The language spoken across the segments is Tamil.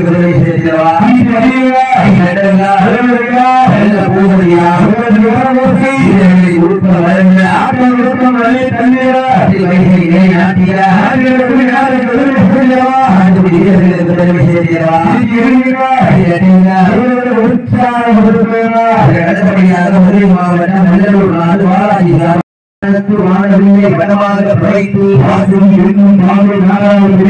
குருவை சேர்ந்தவா மாணவர்களை பலமாக பிழைத்து பாசும் நாராயண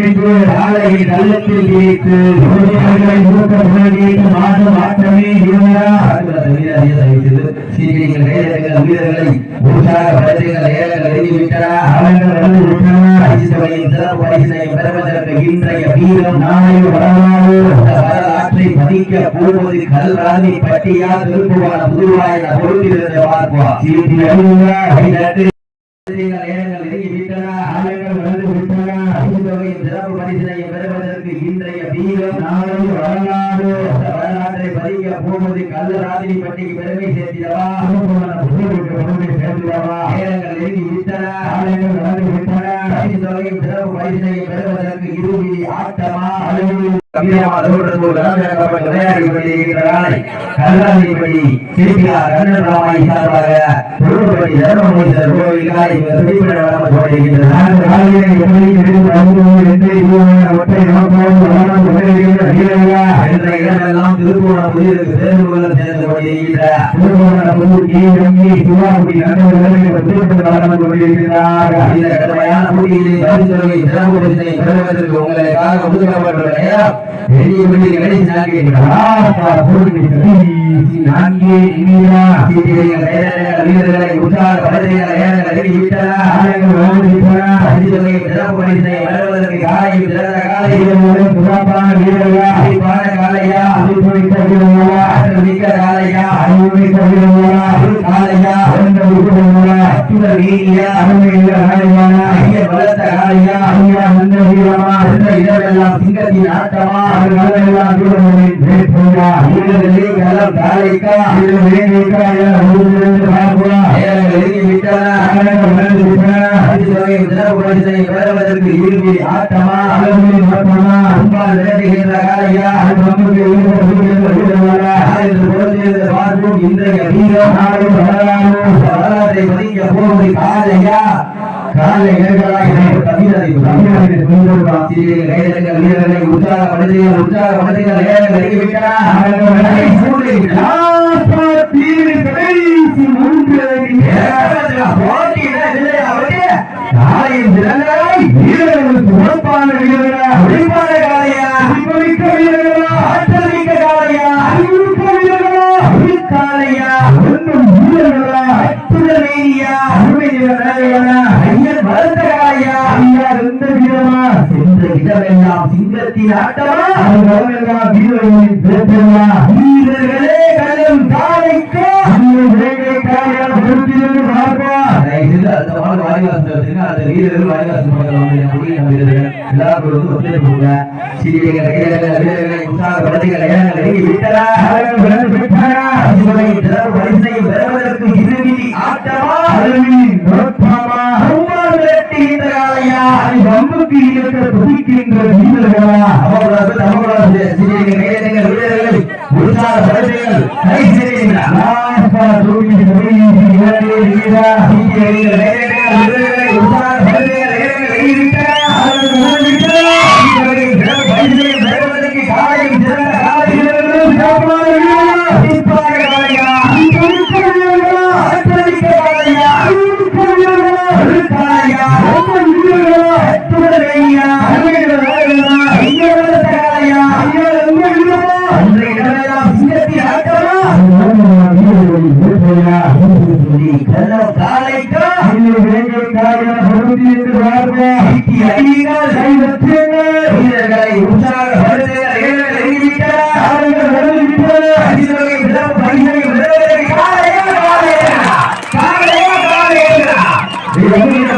ಬೇಕು ಭೋಜನಗಳ ಯುವಕರಿಗೆ ಮಾತು ಮಾತ್ರವೇ ಜೀವನ சிறப்பு பரிசினை பெறுவது பெறுவதற்கு இன்றைய வீரம் நாளை வரலாறு. அந்த வரலாற்றை பதிக்க போவது கல்ராணி பட்டிக்கு பெருமை சேர்த்திடவா? பெருமை சேர்த்திடவா? நேரங்கள் எழுதி விட்டன. அவர்கள் வந்து விட்டன. பரிசுகளின் சிறப்பு பரிசினை பெறுவதற்கு இறுதி ஆட்டமா? அலுவலக கல்லாதிபதி சிபிஆர் கண்ணன் ராமாய் சார்பாக ஒற்றை என்ற இடமெல்லாம் திருவோணபுரியிற்கு தேர்வுகள் சேர்ந்த வழியில் திருவோணபுரிக்கு இறங்கி பெரிய பெரிய கடை வீரர்களை உற்சாக பரிசுகளை சிறப்பு பரிசனை வழங்குவதற்கு ஆலையா அனுபவித்த விரும்புவா மிக ஆலையா அனுபவித்த விரும்புவா ஆலையா அனுபவிக்கிறவா அற்புத வீரியா அருமையில ஆலையான ஐய பலத்த ஆலையா ஐயா வந்த வீரமா அந்த இரவெல்லாம் சிங்கத்தின் ஆட்டமா அது நல்லெல்லாம் வீரர்களின் பேசுவா வீரர்களே எல்லாம் காலைக்கா வீரர்களே நீக்கா எல்லாம் ஊரிலிருந்து பார்க்கலாம் ஏழை விட்டதா பிரபோஜனை வருவதற்கு இறுதி ஆட்டமா? அளவில் மாற்றமா அன்பால் விளையாடுகின்ற காலையா அது நமக்கு பார்ப்போம் இன்றைய வீரோ நாளை வரலாறு. வரலாற்றை பதிக்க போவது காலையா காலை இளைஞர்களாக தமிழரை தமிழரை முன்னோர்கள் ஆசிரியர்கள் கைதங்கள் வீரர்களை உற்சாகப்படுத்துகிறார் உற்சாகப்படுத்துகிறார் நேரம் நெருங்கிவிட்டார் சூழலை நாற்பத்தி கடைசி மூன்று போட்டியிட வீரர்களா உழைப்பான காலையா அறிவுமிக்க வீரர்களா ஆற்றல் மிக்க காலையா அறிவுமிக்க வீரர்களா காலையா ஒன்றும் வீரர்களா அற்புத வேணியா அருமை வீரர்களா ஐயன் வளர்ந்த காலையா ஐயா இருந்த வீரமா சென்ற இடமெல்லாம் சிங்கத்தின் ஆட்டமா. அவர்களெல்லாம் வீரர்களின் பேசமா வீரர்களே கலம் காலைக்கா. ஆட்டமா? அருவி நோக்கமா அம்மாவிரட்டி இருக்கிற துதிக்கின்ற வீரர்களா? அவர்களாக தமிழர்கள் சீரியங்க நடிகர்கள் வீரர்களை உற்சாகப்படுத்துங்கள் நீங்கள் விளைந்திருந்தாய் என பொருந்தி என்று வாழ்ந்த அடியுங்கள் கைவற்றுங்கள் வீரர்களை உற்சாகப்படுத்த Thank you.